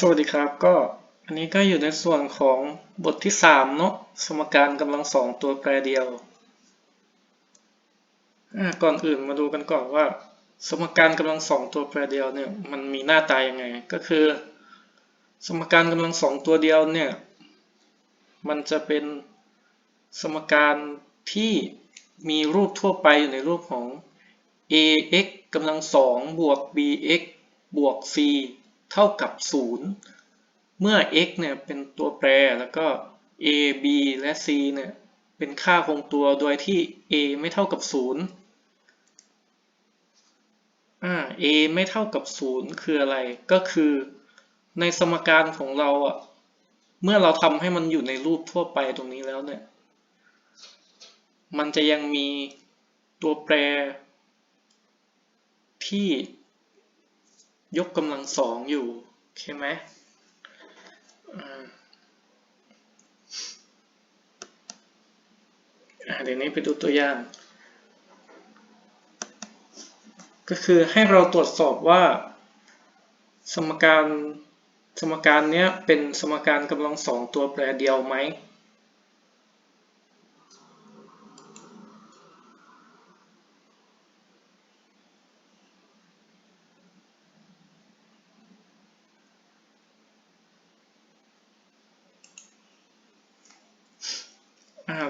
สวัสดีครับก็อันนี้ก็อยู่ในส่วนของบทที่ 3 เนาะสมการกำลังสองตัวแปรเดียว ก่อนอื่นมาดูกันก่อนว่า สมการกำลังสองตัวแปรเดียวเนี่ยมันมีหน้าตายังไง ก็คือ สมการกำลังสองตัวเดียวเนี่ยมันจะเป็นสมการที่มีรูปทั่วไปอยู่ในรูปของ ax กำลังสองบวก bx บวก c เท่ากับ 0 เมื่อ x เนี่ยเป็นตัวแปรแล้วก็ a b และ c เนี่ยเป็นค่าคงตัวโดยที่ a ไม่เท่ากับ 0 อ่า a ไม่เท่ากับ 0 คืออะไร ก็คือในสมการของเราอะ เมื่อเราทำให้มันอยู่ในรูปทั่วไปตรงนี้แล้วเนี่ย มันจะยังมีตัวแปรที่ ยกกำลังสองอยู่ใช่ไหมอ่าเดี๋ยวนี้ไปดูตัวอย่าง ก็คือให้เราตรวจสอบว่า สมการสมการนี้เป็นสมการกำลังสองตัวแปรเดียวไหม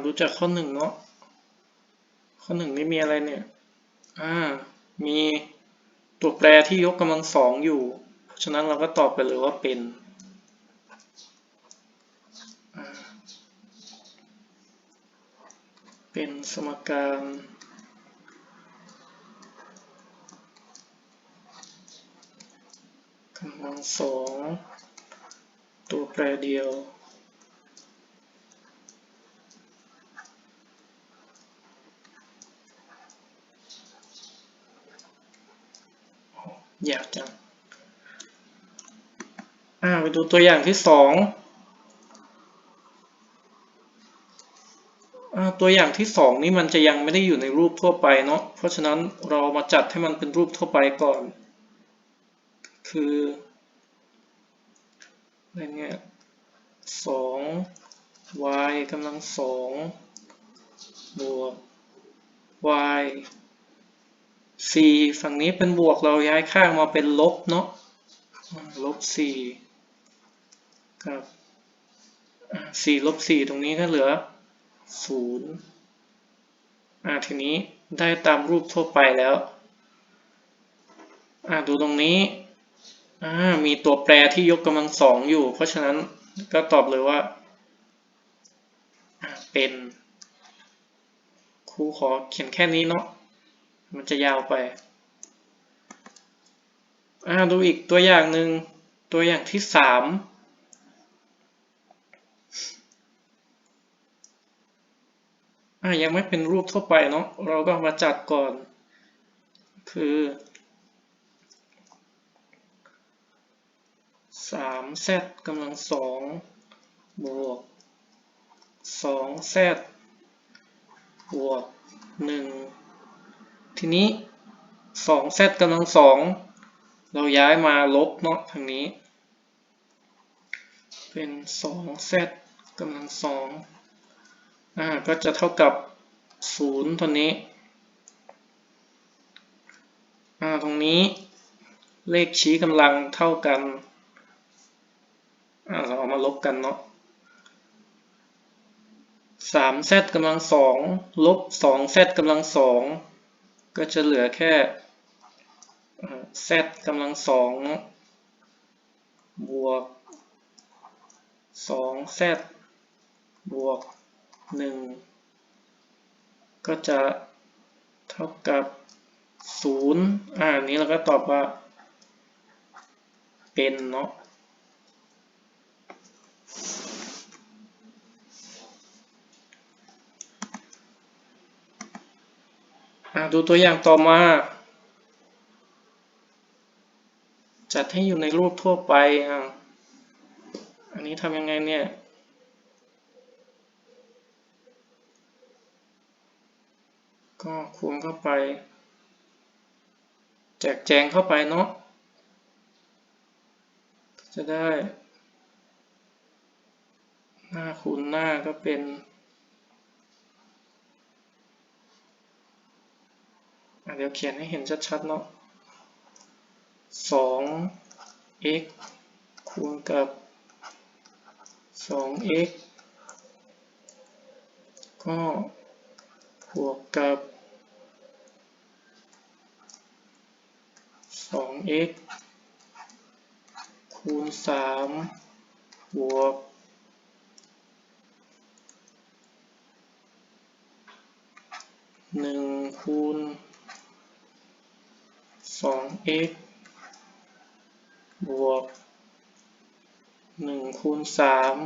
ารู้จักข้อหนึ่งเนาะ ข้อหนึ่งนี่มีอะไรเนี่ย อ่า มีตัวแปรที่ยกกำลังสองอยู่เพราะฉะนั้นเราก็ตอบไปเลยว่าเป็น เป็นสมการกำลังสองตัวแปรเดียว ยากจังอ่าไปดูตัวอย่างที่สองอตัวอย่างที่สองนี่มันจะยังไม่ได้อยู่ในรูปทั่วไปเนาะ เพราะฉะนั้นเรามาจัดให้มันเป็นรูปทั่วไปก่อน คืออะไรเนี่ยสอง y กำลังสองบวก y c ฝั่งนี้เป็นบวกเราย้ายข้างมาเป็นลบเนาะลบสี่กับสี่ลบสี่ตรงนี้ก็เหลือศูนย์อ่าทีนี้ได้ตามรูปทั่วไปแล้วอ่าดูตรงนี้อ่ามีตัวแปรที่ยกกำลังสองอยู่ เพราะฉะนั้นก็ตอบเลยว่า เป็นครูขอเขียนแค่นี้เนาะ มันจะยาวไปอ่าดูอีกตัวอย่างหนึ่งตัวอย่างที่สามอ่ายังไม่เป็นรูปทั่วไปเนาะเราก็มาจัดก่อน คือสามเซตกำลังสองบวกสองเซตบวกหนึ่ง ทีนี้ 2 z กำลังสองเราย้ายมาลบเนาะทางนี้ เป็น 2 z กำลังสองอ่าก็จะเท่ากับ 0 ตัวนี้อ่าตรงนี้เลขชี้กำลังเท่ากันอ่าเราเอามาลบกันเนาะ3 z กำลังสองลบ2 z กำลังสอง ก็จะเหลือแค่ z กำลังสองบวก 2z บวก 1 ก็จะเท่ากับ 0 อ่านี้เราก็ตอบว่า เป็นเนาะ ดูตัวอย่างต่อมา จัดให้อยู่ในรูปทั่วไปอะอันนี้ทำยังไงเนี่ยก็คูณเข้าไป แจกแจงเข้าไปเนาะจะได้ หน้าคูณหน้าก็เป็นอะ เดี๋ยวเขียนให้เห็นชัดๆเนาะสอง x คูณกับสอง x ก็บวกกับสอง x คูณสามบวกหนึ่งคูณ สอง x บวกหนึ่งคูณสาม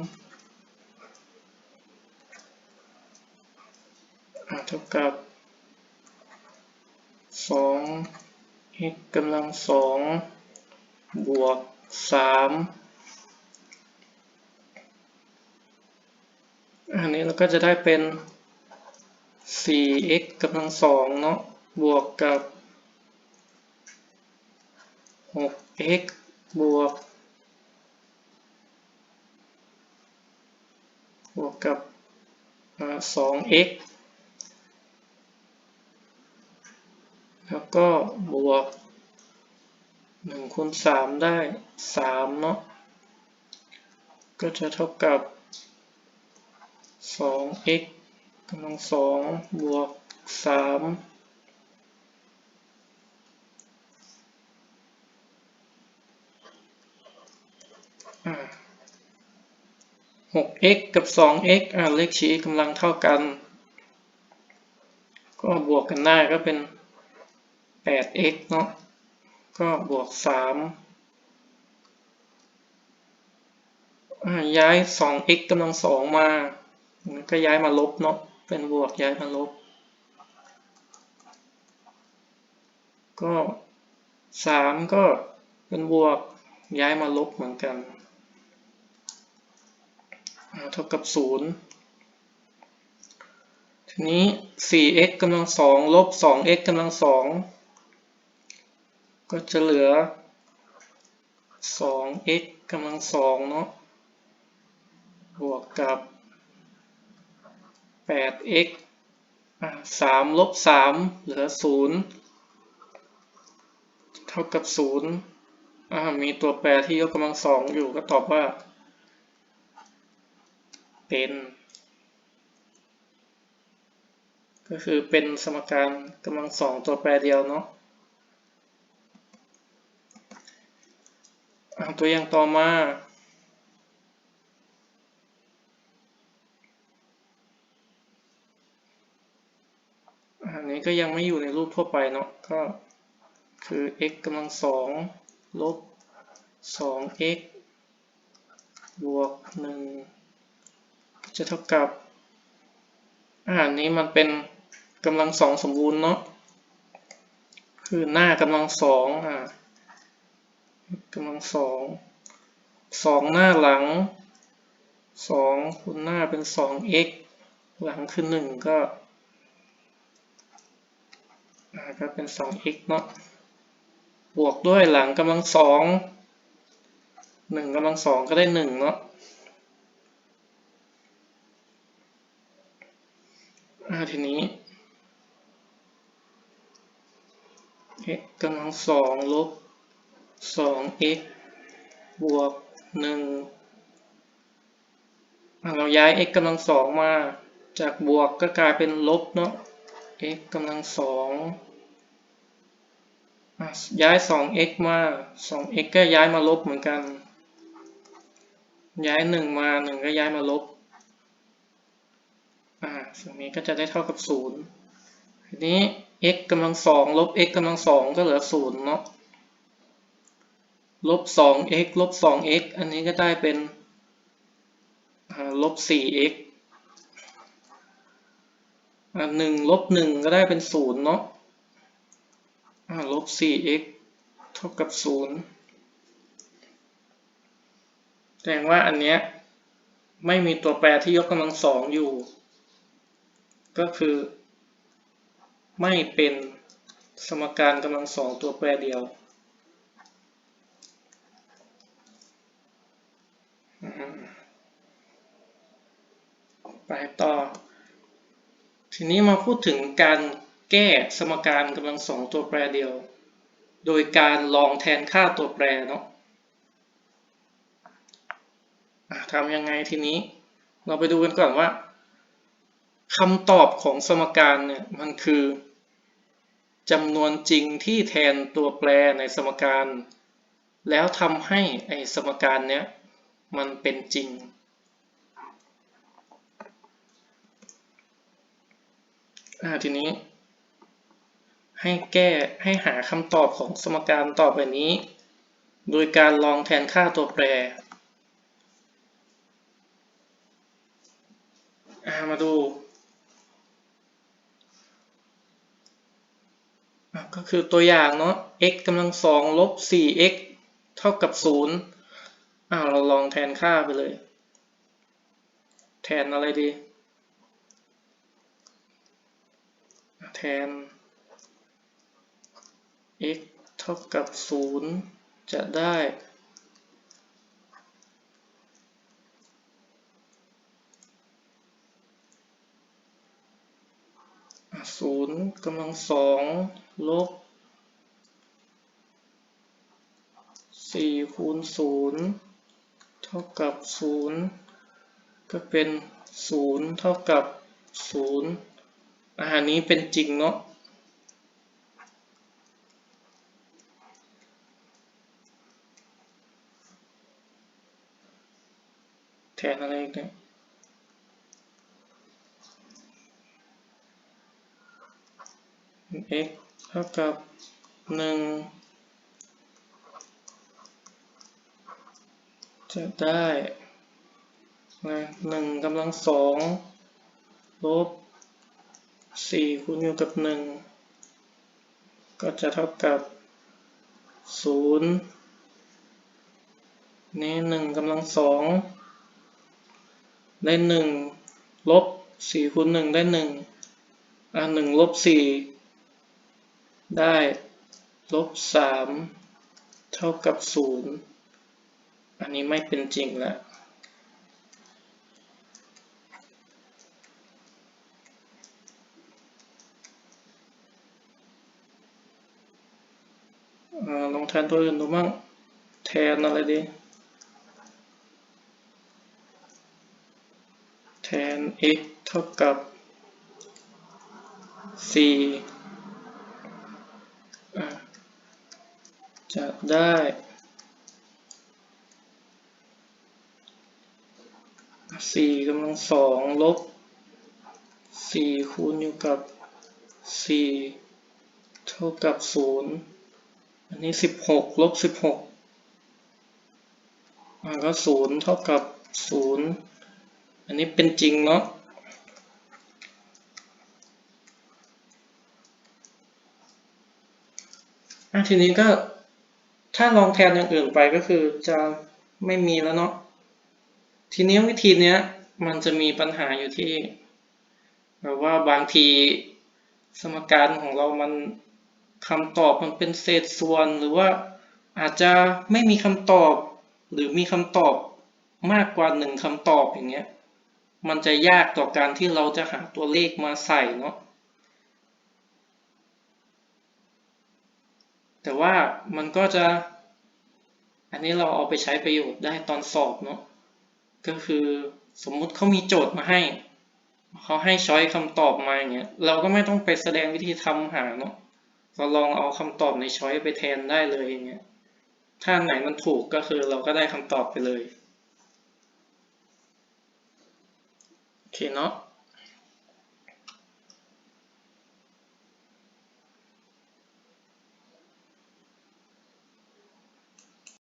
เท่ากับสอง x กำลังสองบวกสามอันนี้เราก็จะได้เป็น 4x กำลังสองเนาะ บวกกับ 6x บวกบวกกับ 2x แล้วก็บวก1คูณ3ได้ 3 เนาะ ก็จะเท่ากับ 2x กำลังสองบวก 3 6x กับ 2x อ่าเลขชี้กำลังเท่ากัน ก็บวกกันได้ก็เป็น 8x เนาะ ก็บวก 3 ย้าย 2x กำลังสองมา ก็ย้ายมาลบเนาะ เป็นบวกย้ายมาลบ ก็ 3 ก็เป็นบวกย้ายมาลบเหมือนกัน เท่ากับ 0 ทีนี้ 4x กำลังสองลบ 2x กำลังสองก็จะเหลือ 2x กำลังสองเนาะบวกกับ 8x 3ลบ 3 เหลือ 0 เท่ากับ 0 มีตัวแปรที่ยกกำลังสองอยู่ก็ตอบว่า เป็น ก็คือเป็นสมการกำลังสองตัวแปรเดียวเนาะตัวอย่างต่อมาอันนี้ก็ยังไม่อยู่ในรูปทั่วไปเนาะก็คือ x กำลังสองลบ 2x บวก 1 จะเท่ากับอันนี้มันเป็นกำลังสองสมบูรณ์เนาะคือหน้ากำลังสองอ่ากำลังสองสองหน้าหลังสองคูณหน้าเป็นสอง x หลังคือหนึ่งก็ก็เป็นสอง x เนาะบวกด้วยหลังกำลังสองหนึ่งกำลังสองก็ได้หนึ่งเนาะ ทีนี้ x กำลังสองลบ 2x บวก1เราย้าย x กำลังสองมา จากบวกก็กลายเป็นลบเนาะ x กำลังสองย้าย 2x มา 2x ก็ย้ายมาลบเหมือนกัน ย้าย 1 มา 1 ก็ย้ายมาลบ สิ่งนี้ก็จะได้เท่ากับ0ทีนี้ x กำลังสองลบ x กำลังสองก็เหลือ0เนาะลบ 2x ลบ 2x อันนี้ก็ได้เป็นลบ 4x หนึ่งลบหนึ่งก็ได้เป็นศูนย์เนาะลบ 4x เท่ากับศูนย์แสดงว่าอันเนี้ยไม่มีตัวแปรที่ยกกำลังสองอยู่ ก็คือไม่เป็นสมการกำลังสองตัวแปรเดียวไปต่อ ทีนี้มาพูดถึงการแก้สมการกำลังสองตัวแปรเดียว โดยการลองแทนค่าตัวแปรเนาะทำยังไงทีนี้ เราไปดูกันก่อนว่า คำตอบของสมการเนี่ยมันคือจำนวนจริงที่แทนตัวแปรในสมการ แล้วทำให้ไอ้สมการเนี้ยมันเป็นจริง ทีนี้ ให้แก้ให้หาคำตอบของสมการต่อไปนี้ โดยการลองแทนค่าตัวแปร มาดูอะ ก็คือตัวอย่างเนาะ x กำลังสองลบ 4x เท่ากับ 0อ้าวเราลองแทนค่าไปเลย แทนอะไรดี แทน x เท่ากับ 0 จะได้ ศูนย์กำลังสอง ลบสี่คูณศูนย์เท่ากับศูนย์ก็เป็นศูนย์เท่ากับศูนย์อันนี้เป็นจริงเนาะแทนอะไรกเนี่ย x เท่ากับหนึ่งจะได้นะหนึ่งกำลังสองลบสี่คูณอยู่กับหนึ่งก็จะเท่ากับศูนย์นี่หนึ่งกำลังสองได้หนึ่งลบสี่คูณหนึ่งได้หนึ่งอะหนึ่งลบสี่ ได้ลบสามเท่ากับศูนย์อันนี้ไม่เป็นจริงแล้วลองแทนตัวอื่นดูมั่งแทนอะไรดี แทน x เท่ากับ4 จะได้สี่กำลังสองลบสี่คูณอยู่กับสี่เท่ากับศูนย์อันนี้สิบหกลบสิบหกมันก็ศูนย์เท่ากับศูนย์อันนี้เป็นจริงเนาะอะทีนี้ก็ ถ้าลองแทนอย่างอื่นไปก็คือจะไม่มีแล้วเนาะ ทีนี้วิธีเนี้ยมันจะมีปัญหาอยู่ที่แบบว่าบางทีสมการของเรามันคำตอบมันเป็นเศษส่วนหรือว่าอาจจะไม่มีคำตอบ หรือมีคำตอบมากกว่าหนึ่งคำตอบอย่างเงี้ย มันจะยากต่อการที่เราจะหาตัวเลขมาใส่เนาะ แต่ว่ามันก็จะ อันนี้เราเอาไปใช้ประโยชน์ได้ตอนสอบเนาะก็คือสมมุติเขามีโจทย์มาให้เขาให้ช้อยคำตอบมาอย่างเงี้ยเราก็ไม่ต้องไปแสดงวิธีทำหาเนาะเราลองเอาคำตอบในช้อยไปแทนได้เลยอย่างเงี้ยถ้าไหนมันถูกก็คือเราก็ได้คำตอบไปเลยโอเคเนาะ